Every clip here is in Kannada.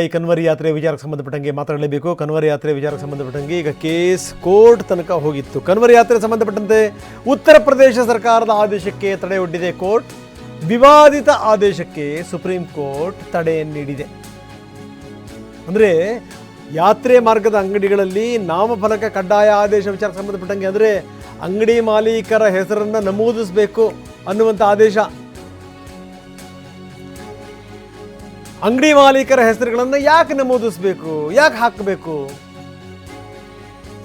ಈ ಕನ್ವರಿ ಯಾತ್ರೆ ವಿಚಾರಕ್ಕೆ ಸಂಬಂಧಪಟ್ಟಂಗೆ ಮಾತಾಡಲೇಬೇಕು ಕನ್ವರಿ ಯಾತ್ರೆ ವಿಚಾರಕ್ಕೆ ಸಂಬಂಧಪಟ್ಟಂಗೆ ಈಗ ಕೇಸ್ ಕೋರ್ಟ್ ತನಕ ಹೋಗಿತ್ತು. ಕನ್ವರಿ ಯಾತ್ರೆ ಸಂಬಂಧಪಟ್ಟಂತೆ ಉತ್ತರ ಪ್ರದೇಶ ಸರ್ಕಾರದ ಆದೇಶಕ್ಕೆ ತಡೆ ಒಡ್ಡಿದೆ ಕೋರ್ಟ್. ವಿವಾದಿತ ಆದೇಶಕ್ಕೆ ಸುಪ್ರೀಂ ಕೋರ್ಟ್ ತಡೆ ನೀಡಿದೆ. ಅಂದರೆ ಯಾತ್ರೆ ಮಾರ್ಗದ ಅಂಗಡಿಗಳಲ್ಲಿ ನಾಮಫಲಕ ಕಡ್ಡಾಯ ಆದೇಶ ವಿಚಾರಕ್ಕೆ ಸಂಬಂಧಪಟ್ಟಂಗೆ ಅಂದರೆ ಅಂಗಡಿ ಮಾಲೀಕರ ಹೆಸರನ್ನು ನಮೂದಿಸಬೇಕು ಅನ್ನುವಂಥ ಆದೇಶ. ಅಂಗಡಿ ಮಾಲೀಕರ ಹೆಸರುಗಳನ್ನು ಯಾಕೆ ನಮೂದಿಸಬೇಕು, ಯಾಕೆ ಹಾಕಬೇಕು?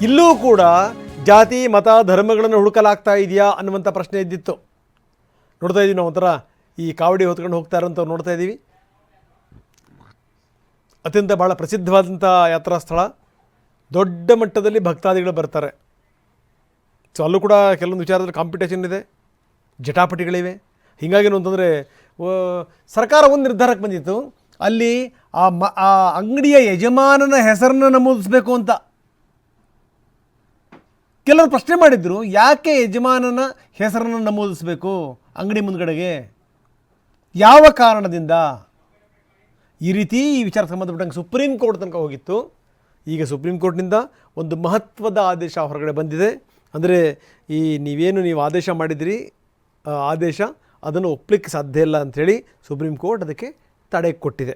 ಇಲ್ಲೂ ಕೂಡ ಜಾತಿ, ಮತ, ಧರ್ಮಗಳನ್ನು ಹುಡುಕಲಾಗ್ತಾ ಇದೆಯಾ ಅನ್ನುವಂಥ ಪ್ರಶ್ನೆ ಇದ್ದಿತ್ತು. ನೋಡ್ತಾ ಇದ್ದೀವಿ ನಾವು ಒಂಥರ ಈ ಕಾವಡಿ ಹೊತ್ಕೊಂಡು ಹೋಗ್ತಾ ಇರೋಂಥ ನೋಡ್ತಾ ಇದ್ದೀವಿ ಅತ್ಯಂತ ಭಾಳ ಪ್ರಸಿದ್ಧವಾದಂಥ ಯಾತ್ರಾ ಸ್ಥಳ. ದೊಡ್ಡ ಮಟ್ಟದಲ್ಲಿ ಭಕ್ತಾದಿಗಳು ಬರ್ತಾರೆ. ಸೊ ಅಲ್ಲೂ ಕೂಡ ಕೆಲವೊಂದು ವಿಚಾರದಲ್ಲಿ ಕಾಂಪಿಟೇಷನ್ ಇದೆ. ಜಟಾಪಟಿಗಳಿವೆ. ಹೀಗಾಗೇನು ಅಂತಂದರೆ ಸರ್ಕಾರ ಒಂದು ನಿರ್ಧಾರಕ್ಕೆ ಬಂದಿತ್ತು. ಅಲ್ಲಿ ಆ ಮ, ಆ ಅಂಗಡಿಯ ಯಜಮಾನನ ಹೆಸರನ್ನು ನಮೂದಿಸಬೇಕು ಅಂತ. ಕೆಲವರು ಪ್ರಶ್ನೆ ಮಾಡಿದ್ರು, ಯಾಕೆ ಯಜಮಾನನ ಹೆಸರನ್ನು ನಮೂದಿಸಬೇಕು ಅಂಗಡಿ ಮುಂದ್ಗಡೆಗೆ? ಯಾವ ಕಾರಣದಿಂದ? ಈ ರೀತಿ ಈ ವಿಚಾರ ಸಂಬಂಧಪಟ್ಟಂಗೆ ಸುಪ್ರೀಂ ಕೋರ್ಟ್ ತನಕ ಹೋಗಿತ್ತು. ಈಗ ಸುಪ್ರೀಂ ಕೋರ್ಟ್ನಿಂದ ಒಂದು ಮಹತ್ವದ ಆದೇಶ ಹೊರಗಡೆ ಬಂದಿದೆ. ಅಂದರೆ ಈ ನೀವೇನು ನೀವು ಆದೇಶ ಮಾಡಿದಿರಿ ಆದೇಶ ಅದನ್ನು ಒಪ್ಪಲಿಕ್ಕೆ ಸಾಧ್ಯ ಇಲ್ಲ ಅಂಥೇಳಿ ಸುಪ್ರೀಂ ಕೋರ್ಟ್ ಅದಕ್ಕೆ ತಡೆ ಕೊಟ್ಟಿದೆ.